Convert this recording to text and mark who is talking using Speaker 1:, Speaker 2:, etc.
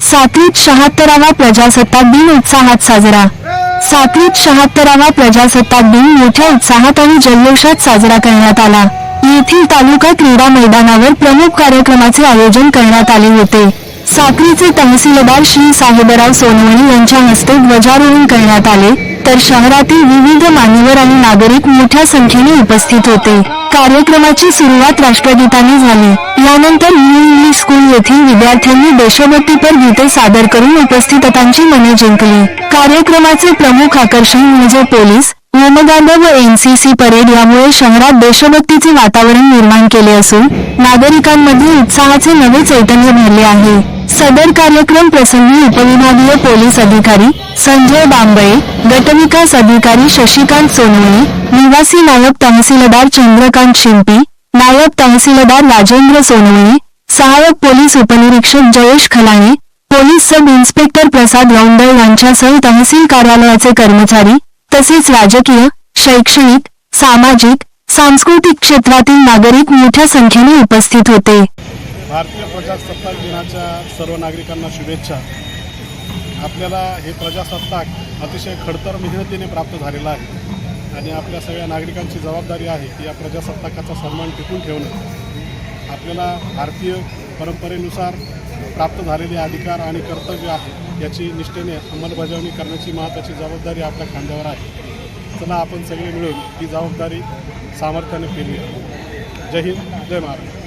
Speaker 1: सातवीत शहात्तरावा प्रजासत्ताक दिन उत्साहात साजरा. सातवीत शहात्तरावा प्रजासत्ताक दिन मोठ्या उत्साहात आणि जल्लोषात साजरा करण्यात आला. येथील तालुका क्रीडा मैदानावर प्रमुख कार्यक्रमाचे आयोजन करण्यात आले होते. साक्रीचे तहसीलदार श्री साहेबराव सोनवणी यांच्या हस्ते ध्वजारोहण करण्यात आले. तर शहरातील विविध मान्य मान्यवर आणि नागरिक मोठ्या संख्येने उपस्थित होते. कार्यक्रमाची सुरुवात राष्ट्रगीताने झाली. यानंतर न्यू इंग्लिश स्कूल येथील विद्यार्थ्यांनी देशभक्तीपर गीते सादर करून उपस्थितांची मने जिंकली. कार्यक्रमाचे प्रमुख आकर्षण म्हणजे पोलीस होमगार्ड व एनसीसी परेड यामुळे शहरात देशभक्तीचे वातावरण निर्माण केले असून नागरिकांमध्ये उत्साहाचे नवे चैतन्य भरले आहे. सदर कार्यक्रम प्रसंगी उपविभागीय पोलीस अधिकारी संजय बांबळे गटविकास अधिकारी शशिकांत सोनवणे निवासी नायब तहसीलदार चंद्रकांत शिंपी नायब तहसीलदार राजेंद्र सोनवणे सहाय्यक पोलीस उपनिरीक्षक Jayesh Khalane police sub inspector Prasad Raundal यांच्यासह तहसील कार्यालयाचे कर्मचारी तसेच राजकीय शैक्षणिक सामाजिक सांस्कृतिक क्षेत्रातील नागरिक मोठ्या संख्येने उपस्थित होते.
Speaker 2: भारतीय प्रजासत्ताक दिनाच्या सर्व नागरिकांना शुभेच्छा. आपल्याला हे प्रजासत्ताक अतिशय खडतर मेहनतीने प्राप्त झालेलं आहे आणि आपल्या सगळ्या नागरिकांची जबाबदारी आहे की या प्रजासत्ताकाचा सन्मान टिकून ठेवणं. आपल्याला भारतीय परंपरेनुसार प्राप्त झालेले अधिकार आणि कर्तव्य आहे याची निष्ठेने अंमलबजावणी करण्याची महत्त्वाची जबाबदारी आपल्या खांद्यावर आहे. चला आपण सगळे मिळून ही जबाबदारी सामर्थ्याने केली जय हिंद जय महाराष्ट्र.